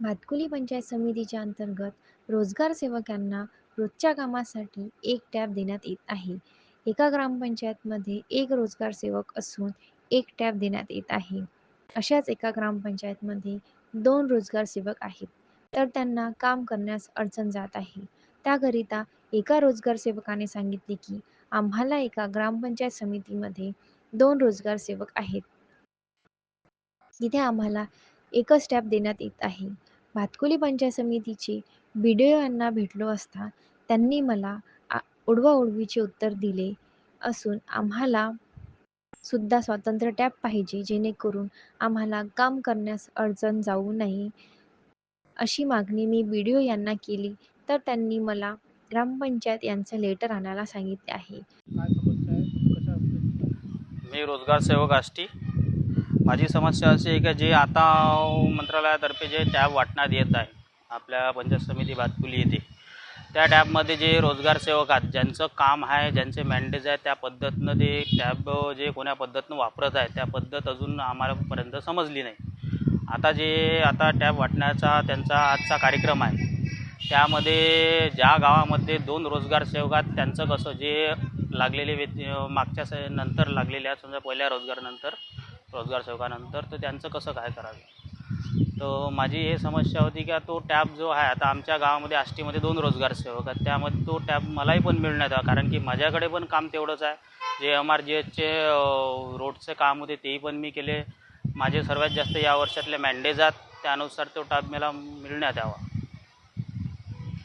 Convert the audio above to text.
भातकुली पंचायत समितीच्या अंतर्गत रोजगार सेवकांना रोजच्या कामासाठी एक टॅब देण्यात येत आहे. एका ग्रामपंचायतमध्ये एक रोजगार सेवक असून एक टॅब देण्यात येत आहे. अशाच एका ग्रामपंचायतमध्ये दोन रोजगार सेवक आहेत. तर त्यांना काम करण्यास अडचण जात आहे. त्याकरिता एका रोजगार सेवकाने सांगितले की आम्हाला एका ग्रामपंचायत समितीमध्ये दोन रोजगार सेवक आहेत. तिथे आम्हाला एकच टॅब देण्यात येत आहे. भातकुली पंचायत समितीचे बी डी ओ यांना भेटलो असता त्यांनी मला आ उडवाउडवीचे उत्तर दिले असून आम्हाला सुद्धा स्वतंत्र टॅब पाहिजे जेणेकरून आम्हाला काम करण्यास अडचण जाऊ नये. अशी मागणी मी बी डी ओ यांना केली तर त्यांनी मला ग्रामपंचायत यांचं लेटर आणायला सांगितले आहे. काय समस्या आहे? तुम्ही कशा असते मी रोजगार सेवक आष्टी. माझी समस्या अशी आहे की जे आता मंत्रालयातर्फे जे टॅब वाटण्यात येत आहे आपल्या पंचायत समिती भातकुली येते त्या टॅबमध्ये जे रोजगार सेवक आहेत ज्यांचं काम आहे ज्यांचे मॅन्डेज आहे त्या पद्धतीनं ते टॅब जे कोण्या पद्धतीनं वापरत आहे त्या पद्धत अजून आम्हालापर्यंत समजली नाही. आता जे आता टॅब वाटण्याचा त्यांचा आजचा कार्यक्रम आहे त्यामध्ये ज्या गावामध्ये दोन रोजगार सेवक आहेत त्यांचं कसं जे लागलेले व्यक्ती मागच्या नंतर लागलेल्या समजा पहिल्या रोजगारानंतर रोजगार सेवकानंतर तर त्यांचं कसं काय करावे? तर माझी हे समस्या होती की तो टॅब जो आहे आता आमच्या गावामध्ये आष्टीमध्ये दोन रोजगार सेवक आहेत. त्यामध्ये तो टॅब मलाही पण मिळण्यात यावा कारण की माझ्याकडे पण काम तेवढंच आहे. जे एम आर जी एचचे रोडचे काम होते तेही पण मी केले. माझे सर्वात जास्त या वर्षातले मॅन्डेज आहेत त्यानुसार तो टॅब मला मिळण्यात यावा.